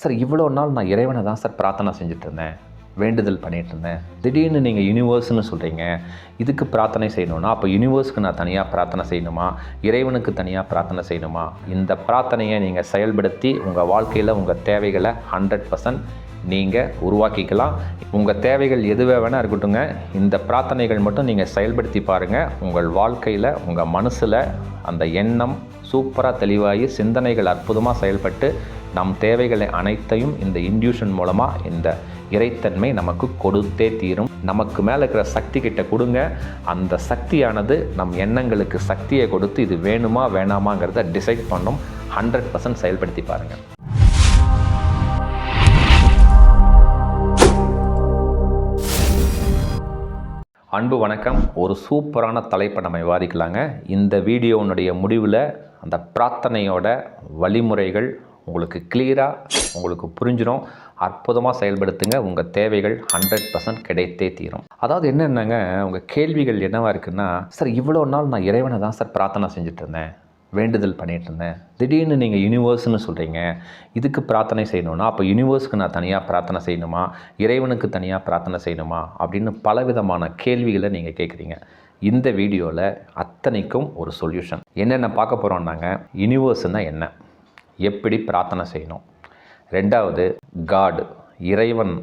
Sir இவ்வளோ நாள் நான் இறைவனை தான் சார் பிரார்த்தனை செஞ்சுட்டு இருந்தேன் வேண்டுதல் பண்ணிகிட்டு இருந்தேன் திடீர்னு நீங்கள் யூனிவர்ஸ்னு சொல்கிறீங்க இதுக்கு பிரார்த்தனை செய்யணும்னா அப்போ யூனிவர்ஸ்க்கு நான் தனியாக பிரார்த்தனை செய்யணுமா? இறைவனுக்கு தனியாக பிரார்த்தனை செய்யணுமா? இந்த பிரார்த்தனையை நீங்கள் செயல்படுத்தி உங்கள் வாழ்க்கையில் உங்கள் தேவைகளை ஹண்ட்ரட் பர்சன்ட் நீங்கள் உருவாக்கிக்கலாம். உங்கள் தேவைகள் எதுவே வேணால் இருக்கட்டுங்க இந்த பிரார்த்தனைகள் மட்டும் நீங்கள் செயல்படுத்தி பாருங்கள் உங்கள் வாழ்க்கையில் உங்கள் மனசில் அந்த எண்ணம் சூப்பராக தெளிவாகி சிந்தனைகள் அற்புதமாக செயல்பட்டு நம் தேவைகளை அனைத்தையும் இந்த இன்டியூஷன் மூலமாக இந்த இறைத்தன்மை நமக்கு கொடுத்தே தீரும். நமக்கு மேலே இருக்கிற சக்தி கிட்ட கொடுங்க. அந்த சக்தியானது நம் எண்ணங்களுக்கு சக்தியை கொடுத்து இது வேணுமா வேணாமாங்கிறத டிசைட் பண்ணும். ஹண்ட்ரட் பர்சன்ட் செயல்படுத்தி பாருங்கள் அன்பு வணக்கம். ஒரு சூப்பரான தலைப்பை நம்ம விவாதிக்கலாங்க. இந்த வீடியோனுடைய முடிவில் அந்த பிரார்த்தனையோட வழிமுறைகள் உங்களுக்கு கிளியராக உங்களுக்கு புரிஞ்சிடும் அற்புதமாக செயல்படுத்துங்க. உங்கள் தேவைகள் ஹண்ட்ரட் பர்சன்ட் கிடைத்தே தீரும். அதாவது என்னென்னங்க? உங்கள் கேள்விகள் என்னவாக இருக்குன்னா சார் இவ்வளோ நாள் நான் இறைவனை தான் சார் பிரார்த்தனை செஞ்சுட்டு இருந்தேன். வேண்டுதல் பண்ணிகிட்ருந்தேன் இருந்தேன். திடீர்னு நீங்கள் யூனிவர்ஸ்னு சொல்கிறீங்க இதுக்கு பிரார்த்தனை செய்யணும்னா அப்போ யூனிவர்ஸ்க்கு நான் தனியாக பிரார்த்தனை செய்யணுமா? இறைவனுக்கு தனியாக பிரார்த்தனை செய்யணுமா? அப்படின்னு பலவிதமான கேள்விகளை நீங்கள் கேட்குறீங்க இந்த வீடியோவில் அத்தனைக்கும் ஒரு சொல்யூஷன் என்னென்ன பார்க்க போகிறோம்னாங்க யூனிவர்ஸ்னால் என்ன? எப்படி பிரார்த்தனை செய்யணும்? ரெண்டாவது காடு இறைவன்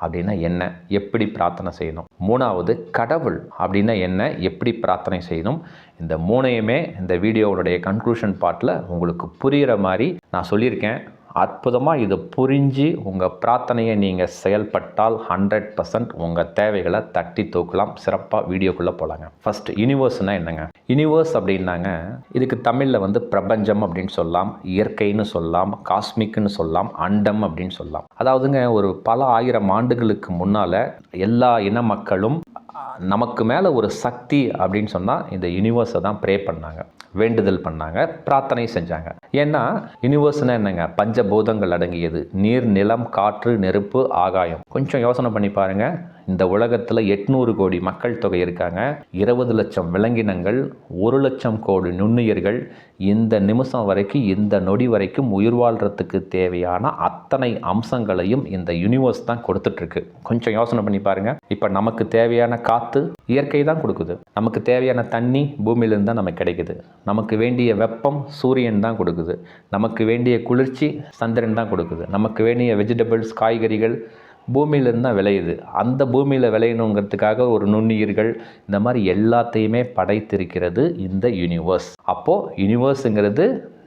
அப்படின்னா என்ன? எப்படி பிரார்த்தனை செய்யணும்? மூணாவது கடவுள் அப்படின்னா என்ன? எப்படி பிரார்த்தனை செய்யணும்? இந்த மூணையுமே இந்த வீடியோவுடைய கன்க்ளூஷன் பார்ட்டில் உங்களுக்கு புரிகிற மாதிரி நான் சொல்லியிருக்கேன். அற்புதமாக இதை புரிஞ்சு உங்கள் பிரார்த்தனையை நீங்கள் செயல்பட்டால் ஹண்ட்ரட் பர்சன்ட் உங்கள் தேவைகளை தட்டி தூக்கலாம். சிறப்பாக வீடியோக்குள்ளே போகலாங்க ஃபர்ஸ்ட் யூனிவர்ஸ்னால் என்னங்க? யூனிவர்ஸ் அப்படின்னாங்க இதுக்கு தமிழில் வந்து பிரபஞ்சம் அப்படின்னு சொல்லலாம் இயற்கைன்னு சொல்லலாம் காஸ்மிக்னு சொல்லலாம் அண்டம் அப்படின்னு சொல்லலாம். அதாவதுங்க ஒரு பல ஆயிரம் ஆண்டுகளுக்கு முன்னால் எல்லா இன மக்களும் நமக்கு மேலே ஒரு சக்தி அப்படின்னு சொன்னால் இந்த யூனிவர்ஸை தான் ப்ரே பண்ணாங்க வேண்டுதல் பண்ணாங்க பிரார்த்தனை செஞ்சாங்க. ஏன்னா யூனிவர்ஸ்னால் என்னங்க? பஞ்சபூதங்கள் அடங்கியது. நீர் நிலம் காற்று நெருப்பு ஆகாயம். கொஞ்சம் யோசனை பண்ணி பாருங்க. இந்த உலகத்தில் எட்நூறு கோடி மக்கள் தொகை இருக்காங்க. இருபது லட்சம் விலங்கினங்கள் ஒரு லட்சம் கோடி நுண்ணுயிர்கள். இந்த நிமிஷம் வரைக்கும் இந்த நொடி வரைக்கும் உயிர் வாழ்கிறதுக்கு தேவையான அத்தனை அம்சங்களையும் இந்த யூனிவர்ஸ் தான் கொடுத்துட்ருக்கு கொஞ்சம் யோசனை பண்ணி பாருங்கள் இப்போ நமக்கு தேவையான காற்று இயற்கை தான் கொடுக்குது. நமக்கு தேவையான தண்ணி பூமியிலிருந்து தான் நமக்கு கிடைக்குது. நமக்கு வேண்டிய வெப்பம் சூரியன் தான் கொடுக்குது. நமக்கு வேண்டிய குளிர்ச்சி சந்திரன் தான் கொடுக்குது. நமக்கு வேண்டிய வெஜிடபிள்ஸ் காய்கறிகள் பூமியிலேருந்து தான் விளையுது. அந்த பூமியில் விளையணுங்கிறதுக்காக ஒரு நுண்ணுயிர்கள் இந்த மாதிரி எல்லாத்தையுமே படைத்திருக்கிறது இந்த யூனிவர்ஸ் அப்போது யூனிவர்ஸுங்கிறது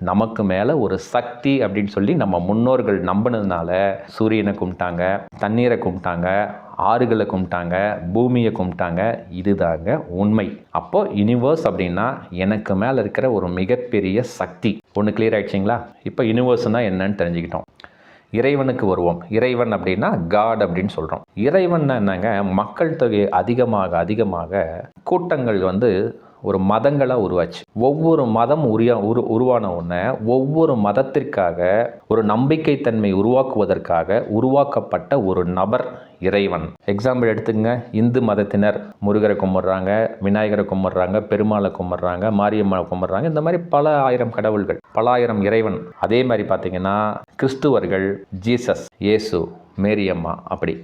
நமக்கு மேலே ஒரு சக்தி அப்படின்னு சொல்லி நம்ம முன்னோர்கள் நம்பினதுனால சூரியனை கும்பிட்டாங்க தண்ணீரை கும்பிட்டாங்க ஆறுகளை கும்பிட்டாங்க பூமியை கும்பிட்டாங்க இதுதாங்க உண்மை. அப்போது யூனிவர்ஸ் அப்படின்னா எனக்கு மேலே இருக்கிற ஒரு மிகப்பெரிய சக்தி. ஒன்று கிளியர் ஆயிடுச்சிங்களா? இப்போ யூனிவர்ஸ்னால் என்னன்னு தெரிஞ்சுக்கிட்டோம். இறைவனுக்கு வருவோம். இறைவன் அப்படின்னா காட் அப்படின்னு சொல்கிறோம் இறைவன் என்னங்க? மக்கள் தொகை அதிகமாக அதிகமாக கூட்டங்கள் வந்து ஒரு மதங்களாக உருவாச்சு. ஒவ்வொரு மதம் உரியா உரு உருவான உடனே ஒவ்வொரு மதத்திற்காக ஒரு நம்பிக்கைத்தன்மை உருவாக்குவதற்காக உருவாக்கப்பட்ட ஒரு நபர் இறைவன். எக்ஸாம்பிள் எடுத்துங்க இந்து மதத்தினர் முருகரை கும்பிட்றாங்க விநாயகரை கும்பிட்றாங்க பெருமாளை கும்பிட்றாங்க மாரியம்மாவை கும்பிட்றாங்க. இந்த மாதிரி பல ஆயிரம் கடவுள்கள் பல ஆயிரம் இறைவன். அதே மாதிரி பார்த்தீங்கன்னா கிறிஸ்துவர்கள் ஜீசஸ் இயேசு மேரியம்மா அப்படி.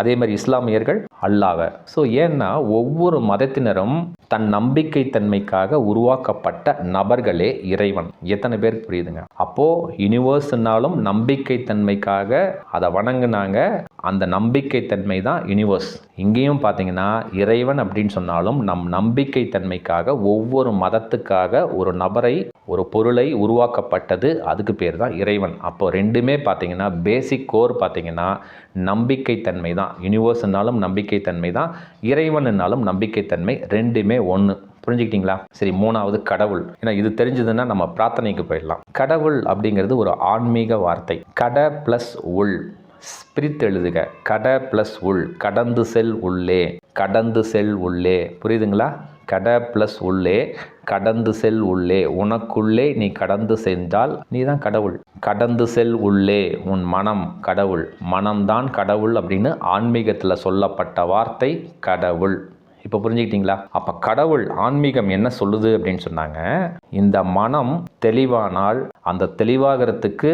அதே மாதிரி இஸ்லாமியர்கள் அல்லாவை ஸோ ஏன்னா ஒவ்வொரு மதத்தினரும் தன் நம்பிக்கை தன்மைக்காக உருவாக்கப்பட்ட நபர்களே இறைவன். எத்தனை பேருக்கு புரியுதுங்க? அப்போது யூனிவர்ஸ்னாலும் நம்பிக்கை தன்மைக்காக அதை வணங்குனாங்க. அந்த நம்பிக்கை தன்மை தான் யூனிவர்ஸ் இங்கேயும் பார்த்தீங்கன்னா இறைவன் அப்படின்னு சொன்னாலும் நம் நம்பிக்கை தன்மைக்காக ஒவ்வொரு மதத்துக்காக ஒரு நபரை ஒரு பொருளை உருவாக்கப்பட்டது அதுக்கு பேர் தான் இறைவன். அப்போ ரெண்டுமே பார்த்தீங்கன்னா பேசிக் கோர் பார்த்தீங்கன்னா நம்பிக்கைத்தன்மை தான். யூனிவர்ஸ்னாலும் நம்பிக்கைத்தன்மை தான் இறைவனுனாலும் நம்பிக்கைத்தன்மை ரெண்டுமே ஒன்று புரிஞ்சுக்கிட்டீங்களா? சரி மூணாவது கடவுள். ஏன்னா இது தெரிஞ்சதுன்னா நம்ம பிரார்த்தனைக்கு போயிடலாம். கடவுள் அப்படிங்கிறது ஒரு ஆன்மீக வார்த்தை. கட ப்ளஸ் உள். ஸ்பிரித் எழுதுக கட ப்ளஸ் உள் கடந்து செல் உள்ளே கடந்து செல் உள்ளே. புரியுதுங்களா? கட ப்ளஸ் உள்ளே கடந்து செல் உள்ளே. உனக்குள்ளே நீ கடந்து சென்றால் நீ தான் கடவுள். கடந்து செல் உள்ளே உன் மனம் கடவுள். மனம்தான் கடவுள் அப்படின்னு ஆன்மீகத்தில் சொல்லப்பட்ட வார்த்தை கடவுள். இப்போ புரிஞ்சுக்கிட்டீங்களா? அப்போ கடவுள் ஆன்மீகம் என்ன சொல்லுது அப்படின்னு சொன்னாங்க. இந்த மனம் தெளிவானால் அந்த தெளிவாகிறதுக்கு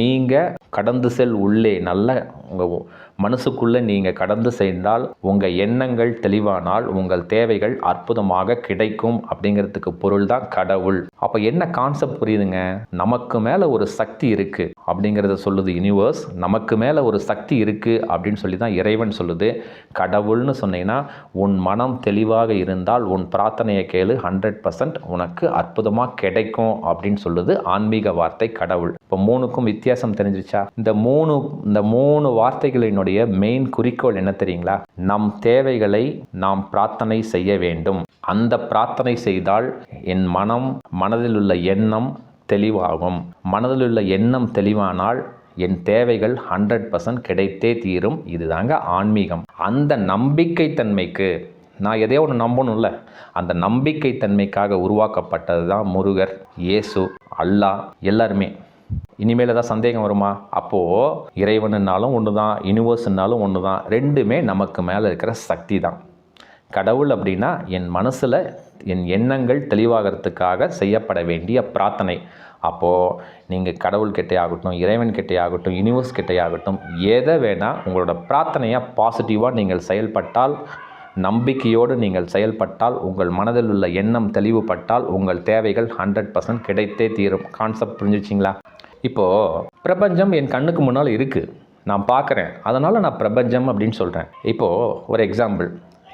நீங்கள் கடந்து செல் உள்ளே நல்ல உங்கள் மனசுக்குள்ளே நீங்கள் கடந்து சென்றால் உங்கள் எண்ணங்கள் தெளிவானால் உங்கள் தேவைகள் அற்புதமாக கிடைக்கும் அப்படிங்கிறதுக்கு பொருள் தான் கடவுள். அப்போ என்ன கான்செப்ட் புரியுதுங்க? நமக்கு மேலே ஒரு சக்தி இருக்குது அப்படிங்கிறத சொல்லுது யூனிவர்ஸ் நமக்கு மேலே ஒரு சக்தி இருக்குது அப்படின்னு சொல்லி தான் இறைவன் சொல்லுது. கடவுள்னு சொன்னீங்கன்னா உன் மனம் தெளிவாக இருந்தால் உன் பிரார்த்தனையை கேளு ஹண்ட்ரட் பர்சன்ட் உனக்கு அற்புதமாக கிடைக்கும் அப்படின்னு சொல்லுது ஆன்மீக வார்த்தை கடவுள். இப்போ மூணுக்கும் வித்தியாசம் தெரிஞ்சிச்சா இந்த மூணு இந்த மூணு வார்த்தைகளினுடைய மெயின் குறிக்கோள் என்ன தெரியுங்களா? நம் தேவைகளை நாம் பிரார்த்தனை செய்ய வேண்டும். அந்த பிரார்த்தனை செய்தால் என் மனம் மனதில் உள்ள எண்ணம் தெளிவாகும். மனதில் உள்ள எண்ணம் தெளிவானால் என் தேவைகள் ஹண்ட்ரட் பர்சன்ட் கிடைத்தே தீரும். இதுதாங்க ஆன்மீகம். அந்த நம்பிக்கை தன்மைக்கு நான் எதையோ ஒன்று நம்பணும்ல. அந்த நம்பிக்கை தன்மைக்காக உருவாக்கப்பட்டது தான் முருகர். இயேசு அல்லாஹ் எல்லாருமே. இனிமேல் ஏதாவது சந்தேகம் வருமா? அப்போது இறைவனுன்னாலும் ஒன்று தான் யூனிவர்ஸ்னாலும் ஒன்று தான் ரெண்டுமே நமக்கு மேலே இருக்கிற சக்தி தான் கடவுள் அப்படின்னா என் மனசில் என் எண்ணங்கள் தெளிவாகிறதுக்காக செய்யப்பட வேண்டிய பிரார்த்தனை. அப்போது நீங்கள் கடவுள் கிட்டே ஆகட்டும் இறைவன் கிட்டே ஆகட்டும் யூனிவர்ஸ் கிட்டே ஆகட்டும் எதை வேணால் உங்களோட பிரார்த்தனையாக பாசிட்டிவாக நீங்கள் செயல்பட்டால் நம்பிக்கையோடு நீங்கள் செயல்பட்டால் உங்கள் மனதில் உள்ள எண்ணம் தெளிவுபட்டால் உங்கள் தேவைகள் ஹண்ட்ரட் பர்சன்ட் கிடைத்தே தீரும். கான்செப்ட் புரிஞ்சிச்சிங்களா இப்போது பிரபஞ்சம் என் கண்ணுக்கு முன்னால் இருக்குது நான் பார்க்குறேன். அதனால் நான் பிரபஞ்சம் அப்படின்னு சொல்கிறேன் இப்போது ஒரு எக்ஸாம்பிள்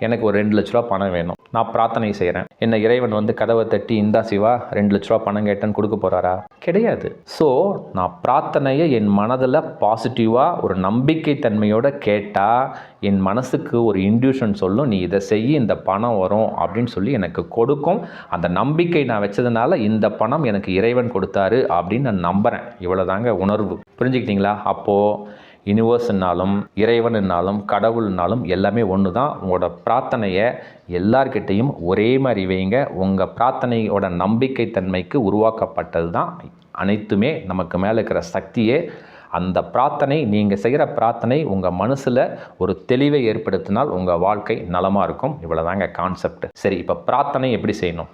எனக்கு ஒரு ரெண்டு லட்ச ரூபா பணம் வேணும். நான் பிரார்த்தனை செய்கிறேன் என்ன இறைவன் வந்து கதவை தட்டி இந்தா சிவா ரெண்டு லட்ச ரூபா பணம் கேட்டேன்னு கொடுக்க போகிறாரா கிடையாது. ஸோ நான் பிரார்த்தனையை என் மனதில் பாசிட்டிவாக ஒரு நம்பிக்கை தன்மையோடு கேட்டால் என் மனசுக்கு ஒரு இன்ட்யூஷன் சொல்லும் நீ இதை செய்ய இந்த பணம் வரும் அப்படின்னு சொல்லி எனக்கு கொடுக்கும். அந்த நம்பிக்கை நான் வச்சதுனால இந்த பணம் எனக்கு இறைவன் கொடுத்தாரு அப்படின்னு நான் நம்புகிறேன் இவ்வளோதாங்க உணர்வு. புரிஞ்சுக்கிட்டீங்களா? அப்போது யூனிவர்ஸ்னாலும் இறைவனுனாலும் கடவுள்னாலும் எல்லாமே ஒன்று தான் உங்களோட பிரார்த்தனையை எல்லார்கிட்டையும் ஒரே மாதிரி வைங்க. உங்கள் பிரார்த்தனையோட நம்பிக்கை தன்மைக்கு உருவாக்கப்பட்டது தான் அனைத்துமே நமக்கு மேலே இருக்கிற சக்தியே. அந்த பிரார்த்தனை நீங்கள் செய்கிற பிரார்த்தனை உங்கள் மனசில் ஒரு தெளிவை ஏற்படுத்தினால் உங்கள் வாழ்க்கை நலமாக இருக்கும். இவ்வளோதாங்க கான்செப்ட் சரி இப்போ பிரார்த்தனை எப்படி செய்யணும்?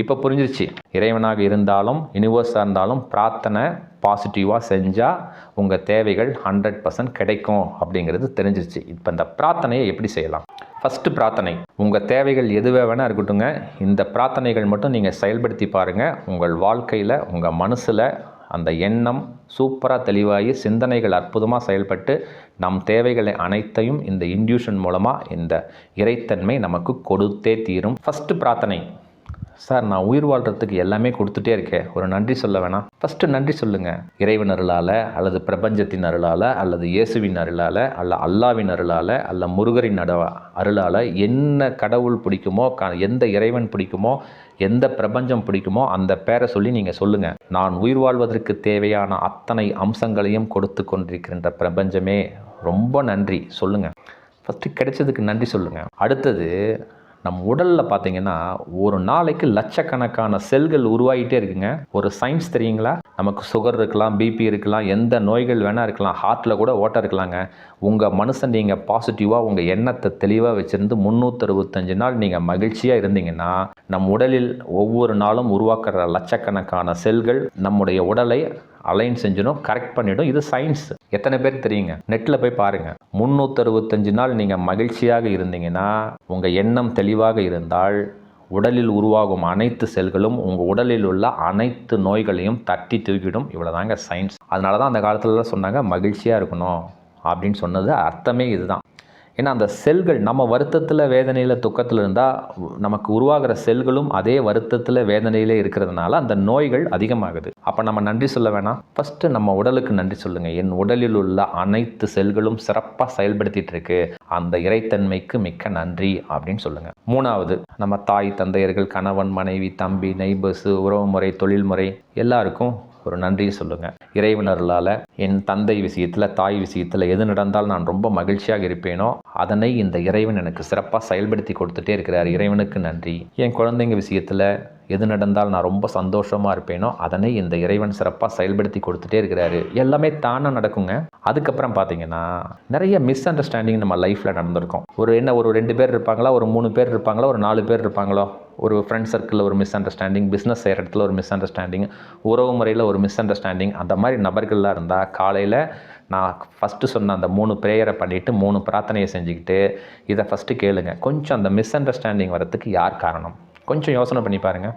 இப்போ புரிஞ்சிருச்சு. இறைவனாக இருந்தாலும் யூனிவர்ஸாக இருந்தாலும் பிரார்த்தனை பாசிட்டிவாக செஞ்சால் உங்கள் தேவைகள் ஹண்ட்ரட் பர்சன்ட் கிடைக்கும் அப்படிங்கிறது தெரிஞ்சிருச்சு. இப்போ இந்த பிரார்த்தனையை எப்படி செய்யலாம்? ஃபஸ்ட்டு பிரார்த்தனை. உங்கள் தேவைகள் எதுவே வேணால் இருக்கட்டுங்க இந்த பிரார்த்தனைகள் மட்டும் நீங்கள் செயல்படுத்தி பாருங்கள் உங்கள் வாழ்க்கையில் உங்கள் மனசில் அந்த எண்ணம் சூப்பராக தெளிவாகி சிந்தனைகள் அற்புதமாக செயல்பட்டு நம் தேவைகளை அனைத்தையும் இந்த இன்டியூஷன் மூலமாக இந்த இறைத்தன்மை நமக்கு கொடுத்தே தீரும். ஃபஸ்ட்டு பிரார்த்தனை. சார் நான் உயிர் வாழ்கிறதுக்கு எல்லாமே கொடுத்துட்டே இருக்கேன். ஒரு நன்றி சொல்ல வேணாம். ஃபஸ்ட்டு நன்றி சொல்லுங்கள் இறைவன் அருளால் அல்லது பிரபஞ்சத்தின் அருளால் அல்லது இயேசுவின் அருளால் அல்ல அல்லாவின் அருளால் அல்ல முருகரின் அட அருளால் என்ன கடவுள் பிடிக்குமோ க எந்த இறைவன் பிடிக்குமோ எந்த பிரபஞ்சம் பிடிக்குமோ அந்த பேரை சொல்லி நீங்கள் சொல்லுங்கள் நான் உயிர் வாழ்வதற்கு தேவையான அத்தனை அம்சங்களையும் கொடுத்து கொண்டிருக்கின்ற பிரபஞ்சமே. ரொம்ப நன்றி. சொல்லுங்கள் ஃபஸ்ட்டு கிடைச்சதுக்கு நன்றி சொல்லுங்கள் அடுத்தது நம் உடலில் பார்த்தீங்கன்னா ஒரு நாளைக்கு லட்சக்கணக்கான செல்கள் உருவாகிட்டே இருக்குங்க. ஒரு சயின்ஸ் தெரியுங்களா? நமக்கு சுகர் இருக்கலாம் பிபி இருக்கலாம் எந்த நோய்கள் வேணால் இருக்கலாம் ஹார்ட்டில் கூட ஓட்டம் இருக்கலாங்க. உங்கள் மனுஷன் நீங்கள் பாசிட்டிவாக உங்கள் எண்ணத்தை தெளிவாக வச்சுருந்து முந்நூற்றறுபத்தஞ்சு நாள் நீங்கள் மகிழ்ச்சியாக இருந்தீங்கன்னா நம் உடலில் ஒவ்வொரு நாளும் உருவாக்குற லட்சக்கணக்கான செல்கள் நம்முடைய உடலை அலைன் செஞ்சிடும் கரெக்ட் பண்ணிடும். இது சயின்ஸ் எத்தனை பேர் தெரியுங்க? நெட்டில் போய் பாருங்கள் முந்நூற்றறுபத்தஞ்சு நாள் நீங்கள் மகிழ்ச்சியாக இருந்தீங்கன்னா உங்கள் எண்ணம் தெளிவாக இருந்தால் உடலில் உருவாகும் அனைத்து செல்களும் உங்கள் உடலில் உள்ள அனைத்து நோய்களையும் தட்டி தூக்கிடும். இவ்வளோதாங்க சயின்ஸ் அதனால தான் அந்த காலத்துலலாம் சொன்னாங்க மகிழ்ச்சியாக இருக்கணும் அப்படின்னு சொன்னது அர்த்தமே இதுதான். ஏன்னா அந்த செல்கள் நம்ம வருத்தத்தில் வேதனையில் துக்கத்தில் இருந்தால் நமக்கு உருவாகிற செல்களும் அதே வருத்தத்தில் வேதனையிலே இருக்கிறதுனால அந்த நோய்கள் அதிகமாகுது. அப்போ நம்ம நன்றி சொல்ல வேணாம். ஃபஸ்ட்டு நம்ம உடலுக்கு நன்றி சொல்லுங்கள் என் உடலில் உள்ள அனைத்து செல்களும் சிறப்பாக செயல்படுத்திகிட்டு இருக்கு. அந்த இறைத்தன்மைக்கு மிக்க நன்றி அப்படின்னு சொல்லுங்கள் மூணாவது நம்ம தாய் தந்தையர்கள் கணவன் மனைவி தம்பி நெய்பர்ஸு உறவுமுறை தொழில்முறை எல்லாருக்கும் ஒரு நன்றி சொல்லுங்கள் இறைவனர்களால் என் தந்தை விஷயத்தில் தாய் விஷயத்தில் எது நடந்தால் நான் ரொம்ப மகிழ்ச்சியாக இருப்பேனோ அதனை இந்த இறைவன் எனக்கு சிறப்பாக செயல்படுத்தி கொடுத்துட்டே இருக்கிறார். இறைவனுக்கு நன்றி. என் குழந்தைங்க விஷயத்தில் எது நடந்தால் நான் ரொம்ப சந்தோஷமாக இருப்பேனோ அதனை இந்த இறைவன் சிறப்பாக செயல்படுத்தி கொடுத்துட்டே இருக்கிறாரு. எல்லாமே தானாக நடக்குங்க. அதுக்கப்புறம் பார்த்தீங்கன்னா நிறைய மிஸ் அண்டர்ஸ்டாண்டிங் நம்ம லைஃப்பில் நடந்திருக்கும். ஒரு என்ன ஒரு ரெண்டு பேர் இருப்பாங்களா? ஒரு மூணு பேர் இருப்பாங்களா? ஒரு நாலு பேர் இருப்பாங்களோ? ஒரு ஃப்ரெண்ட் சர்க்கிளில் ஒரு மிஸ் அண்டர்ஸ்டாண்டிங் பிஸ்னஸ் செய்கிற இடத்துல ஒரு மிஸ் அண்டர்ஸ்டாண்டிங் உறவு முறையில் ஒரு மிஸ் அண்டர்ஸ்டாண்டிங் அந்த மாதிரி நபர்கள்லாம் இருந்தால் காலையில் நான் ஃபஸ்ட்டு சொன்ன அந்த மூணு ப்ரேயரை பண்ணிவிட்டு மூணு பிரார்த்தனையை செஞ்சுக்கிட்டு இதை ஃபஸ்ட்டு கேளுங்க. கொஞ்சம் அந்த மிஸ் அண்டர்ஸ்டாண்டிங் வரத்துக்கு யார் காரணம்? கொஞ்சம் யோசனை பண்ணி பாருங்கள்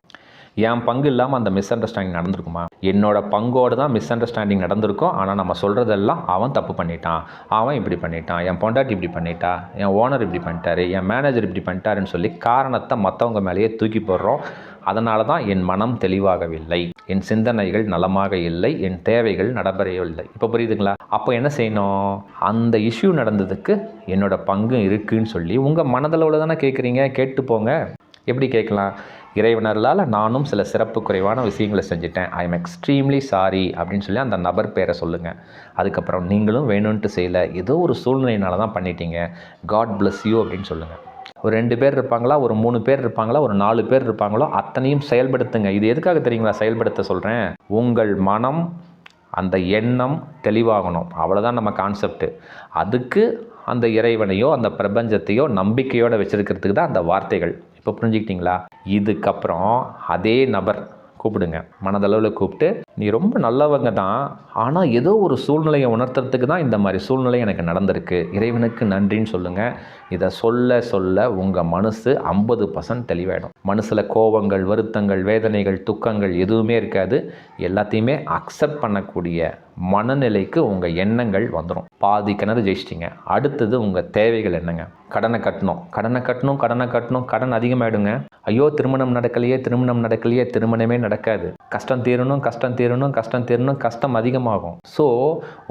என் பங்கு இல்லாமல் அந்த மிஸ் அண்டர்ஸ்டாண்டிங் நடந்திருக்குமா? என்னோட பங்கோடு தான் மிஸ் அண்டர்ஸ்டாண்டிங் நடந்திருக்கும் ஆனால் நம்ம சொல்கிறதெல்லாம் அவன் தப்பு பண்ணிட்டான். அவன் இப்படி பண்ணிட்டான். என் பொண்டாட்டி இப்படி பண்ணிட்டா. என் ஓனர் இப்படி பண்ணிட்டாரு. என் மேனேஜர் இப்படி பண்ணிட்டாருன்னு சொல்லி காரணத்தை மற்றவங்க மேலேயே தூக்கி போடுறோம். அதனால தான் என் மனம் தெளிவாகவில்லை. என் சிந்தனைகள் நலமாக இல்லை. என் தேவைகள் நடைபெறவில்லை இப்போ புரியுதுங்களா? அப்போ என்ன செய்யணும்? அந்த இஷ்யூ நடந்ததுக்கு என்னோட பங்கு இருக்குன்னு சொல்லி உங்கள் மனதளவில் தானே கேட்குறீங்க கேட்டு போங்க. எப்படி கேட்கலாம்? இறைவனர்களால் நானும் சில சிறப்பு குறைவான விஷயங்களை செஞ்சுட்டேன். ஐ எம் எக்ஸ்ட்ரீம்லி சாரி அப்படின்னு சொல்லி அந்த நபர் பேரை சொல்லுங்கள் அதுக்கப்புறம் நீங்களும் வேணும்ன்ட்டு செய்யலை. ஏதோ ஒரு சூழ்நிலையினால தான் பண்ணிட்டீங்க. காட் பிளஸ் யூ அப்படின்னு சொல்லுங்கள் ஒரு ரெண்டு பேர் இருப்பாங்களா? ஒரு மூணு பேர் இருப்பாங்களா? ஒரு நாலு பேர் இருப்பாங்களோ? அத்தனையும் செயல்படுத்துங்க. இது எதுக்காக தெரியுங்களா? செயல்படுத்த சொல்கிறேன் உங்கள் மனம் அந்த எண்ணம் தெளிவாகணும். அவ்வளோதான் நம்ம கான்செப்ட்டு அதுக்கு அந்த இறைவனையோ அந்த பிரபஞ்சத்தையோ நம்பிக்கையோடு வச்சுருக்கிறதுக்கு தான் அந்த வார்த்தைகள். இப்போ புரிஞ்சுக்கிட்டீங்களா? இதுக்கப்புறம் அதே நபர் கூப்பிடுங்க. மனதளவில் கூப்பிட்டு நீ ரொம்ப நல்லவங்க தான் ஆனால் ஏதோ ஒரு சூழ்நிலையை உணர்த்துறதுக்கு தான் இந்த மாதிரி சூழ்நிலை எனக்கு நடந்திருக்கு. இறைவனுக்கு நன்றின்னு சொல்லுங்கள் இதை சொல்ல சொல்ல உங்கள் மனசு ஐம்பது பர்சன்ட் தெளிவாயிடும். மனசில் கோபங்கள் வருத்தங்கள் வேதனைகள் துக்கங்கள் எதுவுமே இருக்காது. எல்லாத்தையுமே அக்செப்ட் பண்ணக்கூடிய மனநிலைக்கு உங்கள் எண்ணங்கள் வந்துடும் பாதி கிணறு ஜெயிச்சிட்டிங்க. அடுத்தது உங்கள் தேவைகள் என்னங்க? கடனை கட்டணும். கடனை கட்டணும் கடனை கட்டணும் கடன் அதிகமாகிடுங்க ஐயோ திருமணம் நடக்கலையே திருமணம் நடக்கலையே திருமணமே நடக்காது. கஷ்டம் தீரணும் கஷ்டம் தீரணும் கஷ்டம் தீரணும் கஷ்டம் அதிகமாகும். ஸோ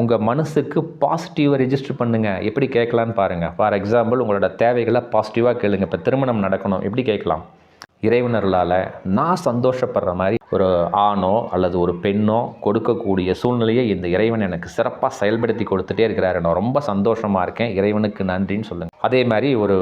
உங்கள் மனசுக்கு பாசிட்டிவை ரெஜிஸ்டர் பண்ணுங்கள் எப்படி கேட்கலான்னு பாருங்கள் ஃபார் எக்ஸாம்பிள் உங்களோட தேவைகளை பாசிட்டிவாக கேளுங்க. இப்போ திருமணம் நடக்கணும். எப்படி கேட்கலாம்? இறைவனர்களால் நான் சந்தோஷப்படுற மாதிரி ஒரு ஆணோ அல்லது ஒரு பெண்ணோ கொடுக்கக்கூடிய சூழ்நிலையை இந்த இறைவன் எனக்கு சிறப்பாக செயல்படுத்தி கொடுத்துட்டே இருக்கிறாரு. நான் ரொம்ப சந்தோஷமாக இருக்கேன். இறைவனுக்கு நன்றின்னு சொல்லுங்கள் அதே மாதிரி ஒரு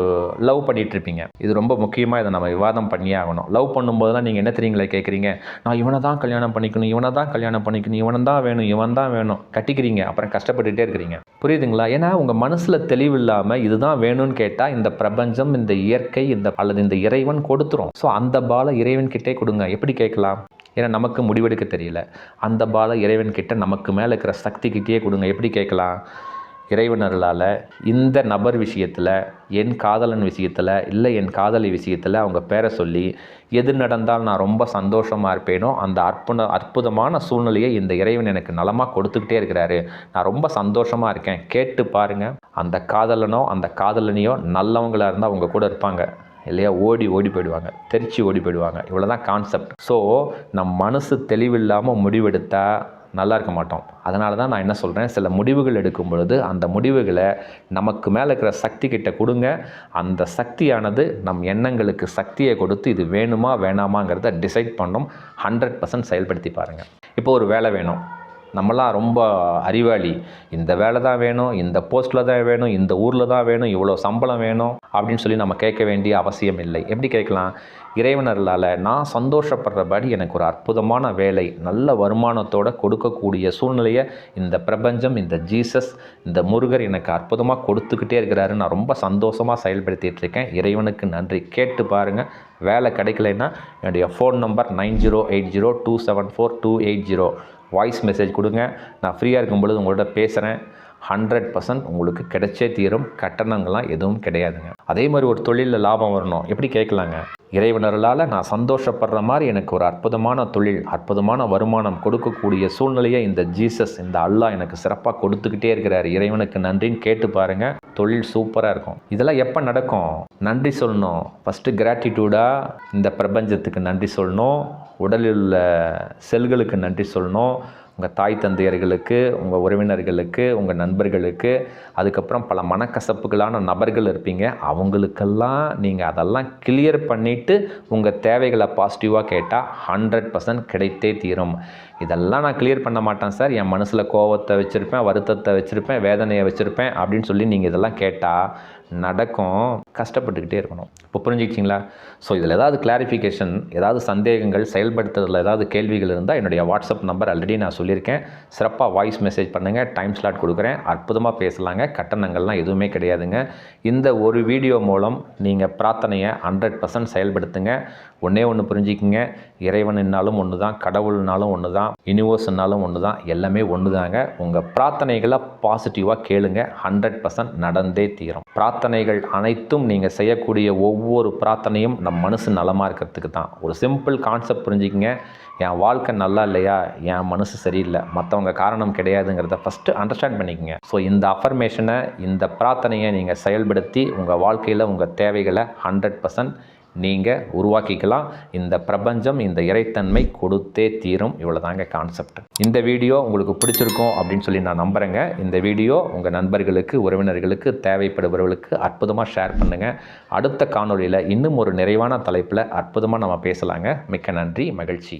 லவ் பண்ணிட்டு இருப்பீங்க இது ரொம்ப முக்கியமாக இதை நம்ம விவாதம் பண்ணியே ஆகணும். லவ் பண்ணும்போதெல்லாம் நீங்கள் என்ன தெரியுங்களே கேட்குறீங்க? நான் இவனை தான் கல்யாணம் பண்ணிக்கணும் இவனை தான் கல்யாணம் பண்ணிக்கணும் இவனை தான் வேணும் இவன் தான் வேணும் கட்டிக்கிறீங்க. அப்புறம் கஷ்டப்பட்டுட்டே இருக்கிறீங்க. புரியுதுங்களா? ஏன்னா உங்கள் மனசில் தெளிவு இல்லாமல் இதுதான் வேணும்னு கேட்டால் இந்த பிரபஞ்சம் இந்த இயற்கை இந்த அல்லது இந்த இறைவன் கொடுத்துரும். ஸோ அந்த பாலை இறைவன் கிட்டே கொடுங்க. எப்படி கேட்கலாம்? ஏன்னா நமக்கு முடிவெடுக்க தெரியல. அந்த பாலை இறைவன் கிட்ட நமக்கு மேலே இருக்கிற சக்தி கிட்டேயே கொடுங்க. எப்படி கேட்கலாம்? இறைவனர்களால் இந்த நபர் விஷயத்தில் என் காதலன் விஷயத்தில் இல்லை என் காதலி விஷயத்தில் அவங்க பேரை சொல்லி எது நடந்தால் நான் ரொம்ப சந்தோஷமாக இருப்பேனோ அந்த அற்புத அற்புதமான சூழ்நிலையை இந்த இறைவன் எனக்கு நலமாக கொடுத்துக்கிட்டே இருக்கிறாரு. நான் ரொம்ப சந்தோஷமாக இருக்கேன். கேட்டு பாருங்கள் அந்த காதலனோ அந்த காதலனியோ நல்லவங்களாக இருந்தால் அவங்க கூட இருப்பாங்க. இல்லையா? ஓடி ஓடி போயிடுவாங்க. தெரிச்சு ஓடி போயிடுவாங்க. இவ்வளோ தான் கான்செப்ட் ஸோ நம் மனசு தெளிவில்லாமல் முடிவெடுத்தால் நல்லா இருக்க மாட்டோம் அதனால தான் நான் என்ன சொல்கிறேன் சில முடிவுகள் எடுக்கும் பொழுது அந்த முடிவுகளை நமக்கு மேலே இருக்கிற சக்தி கிட்ட கொடுங்க. அந்த சக்தியானது நம் எண்ணங்களுக்கு சக்தியை கொடுத்து இது வேணுமா வேணாமாங்கிறத டிசைட் பண்ணும். ஹண்ட்ரட் பர்சன்ட் செயல்படுத்தி பாருங்கள் இப்போ ஒரு வேலை வேணும். நம்மலாம் ரொம்ப அறிவாளி. இந்த வேலை தான் வேணும் இந்த போஸ்ட்டில் தான் வேணும் இந்த ஊரில் தான் வேணும் இவ்வளோ சம்பளம் வேணும் அப்படின்னு சொல்லி நம்ம கேட்க வேண்டிய அவசியம் இல்லை. எப்படி கேட்கலாம்? இறைவனர்களால் நான் சந்தோஷப்படுறபடி எனக்கு ஒரு அற்புதமான வேலை நல்ல வருமானத்தோடு கொடுக்கக்கூடிய சூழ்நிலையை இந்த பிரபஞ்சம் இந்த ஜீசஸ் இந்த முருகர் எனக்கு அற்புதமாக கொடுத்துக்கிட்டே இருக்கிறாரு. நான் ரொம்ப சந்தோஷமாக செயல்படுத்திகிட்டு இருக்கேன். இறைவனுக்கு நன்றி. கேட்டு பாருங்கள் வேலை கிடைக்கலைன்னா என்னுடைய phone number nine zero eight zero two seven four two eight zero. Voice message கொடுங்க. நான் ஃப்ரீயாக இருக்கும் பொழுது உங்கள்கிட்ட பேசுகிறேன் ஹண்ட்ரட் பர்சன்ட் உங்களுக்கு கிடைச்சே தீரும். கட்டணங்கள்லாம் எதுவும் கிடையாதுங்க. அதே மாதிரி ஒரு தொழிலில் லாபம் வரணும். எப்படி கேட்கலாங்க? இறைவனர்களால் நான் சந்தோஷப்படுற மாதிரி எனக்கு ஒரு அற்புதமான தொழில் அற்புதமான வருமானம் கொடுக்கக்கூடிய சூழ்நிலையை இந்த ஜீசஸ் இந்த அல்லாஹ் எனக்கு சிறப்பாக கொடுத்துக்கிட்டே இருக்கிறார். இறைவனுக்கு நன்றின்னு கேட்டு பாருங்கள் தொழில் சூப்பராக இருக்கும். இதெல்லாம் எப்போ நடக்கும்? நன்றி சொல்லணும். ஃபஸ்ட்டு கிராட்டிடியூடாக இந்த பிரபஞ்சத்துக்கு நன்றி சொல்லணும். உடலில் உள்ள செல்களுக்கு நன்றி சொல்லணும். உங்கள் தாய் தந்தையர்களுக்கு உங்கள் உறவினர்களுக்கு உங்கள் நண்பர்களுக்கு அதுக்கப்புறம் பல மனக்கசப்புகளான நபர்கள் இருப்பீங்க. அவங்களுக்கெல்லாம் நீங்கள் அதெல்லாம் கிளியர் பண்ணிவிட்டு உங்கள் தேவைகளை பாசிட்டிவாக கேட்டால் ஹண்ட்ரட் பர்சன்ட் கிடைத்தே தீரும். இதெல்லாம் நான் கிளியர் பண்ண மாட்டேன் சார். என் மனசில் கோவத்தை வச்சுருப்பேன் வருத்தத்தை வச்சுருப்பேன் வேதனையை வச்சுருப்பேன் அப்படின்னு சொல்லி நீங்கள் இதெல்லாம் கேட்டால் நடக்கும். கஷ்டப்பட்டுக்கிட்டே இருக்கணும். இப்போ புரிஞ்சுக்கிச்சிங்களா ஸோ இதில் ஏதாவது கிளாரிஃபிகேஷன் ஏதாவது சந்தேகங்கள் செயல்படுத்துறதுல ஏதாவது கேள்விகள் இருந்தால் என்னுடைய வாட்ஸ்அப் நம்பர் ஆல்ரெடி நான் சொல்லியிருக்கேன். சிறப்பாக வாய்ஸ் மெசேஜ் பண்ணுங்கள் டைம் ஸ்லாட் கொடுக்குறேன். அற்புதமாக பேசலாங்க. கட்டணங்கள்லாம் எதுவுமே கிடையாதுங்க. இந்த ஒரு வீடியோ மூலம் நீங்கள் பிரார்த்தனையை ஹண்ட்ரட் பர்சன்ட் செயல்படுத்துங்க. ஒன்றே ஒன்று புரிஞ்சுக்கிங்க. இறைவனுன்னாலும் ஒன்று தான் கடவுள்னாலும் ஒன்று தான் யூனிவர்ஸ்னாலும் ஒன்று தான் எல்லாமே ஒன்று தாங்க உங்கள் பிரார்த்தனைகளை பாசிட்டிவாக கேளுங்க. ஹண்ட்ரட் பர்சன்ட் நடந்தே தீரும். பிரார்த்தனைகள் அனைத்தும் நீங்கள் செய்யக்கூடிய ஒவ்வொரு பிரார்த்தனையும் நம் மனசு நலமாக இருக்கிறதுக்கு தான். ஒரு சிம்பிள் கான்செப்ட் புரிஞ்சிக்கங்க. என் வாழ்க்கை நல்லா இல்லையா? என் மனசு சரியில்லை. மற்றவங்க காரணம் கிடையாதுங்கிறத ஃபஸ்ட்டு அண்டர்ஸ்டாண்ட் பண்ணிக்கங்க. ஸோ இந்த அஃபர்மேஷனை இந்த பிரார்த்தனையை நீங்கள் செயல்படுத்தி உங்கள் வாழ்க்கையில் உங்கள் தேவைகளை ஹண்ட்ரட் பர்சன்ட் நீங்கள் உருவாக்கிக்கலாம். இந்த பிரபஞ்சம் இந்த இறைத்தன்மை கொடுத்தே தீரும். இவ்வளோதாங்க கான்செப்ட் இந்த வீடியோ உங்களுக்கு பிடிச்சிருக்கும் அப்படின்னு சொல்லி நான் நம்புகிறேங்க இந்த வீடியோ உங்கள் நண்பர்களுக்கு உறவினர்களுக்கு தேவைப்படுபவர்களுக்கு அற்புதமாக ஷேர் பண்ணுங்கள் அடுத்த காணொளியில் இன்னும் ஒரு நிறைவான தலைப்பில் அற்புதமாக நம்ம பேசலாங்க. மிக்க நன்றி மகிழ்ச்சி.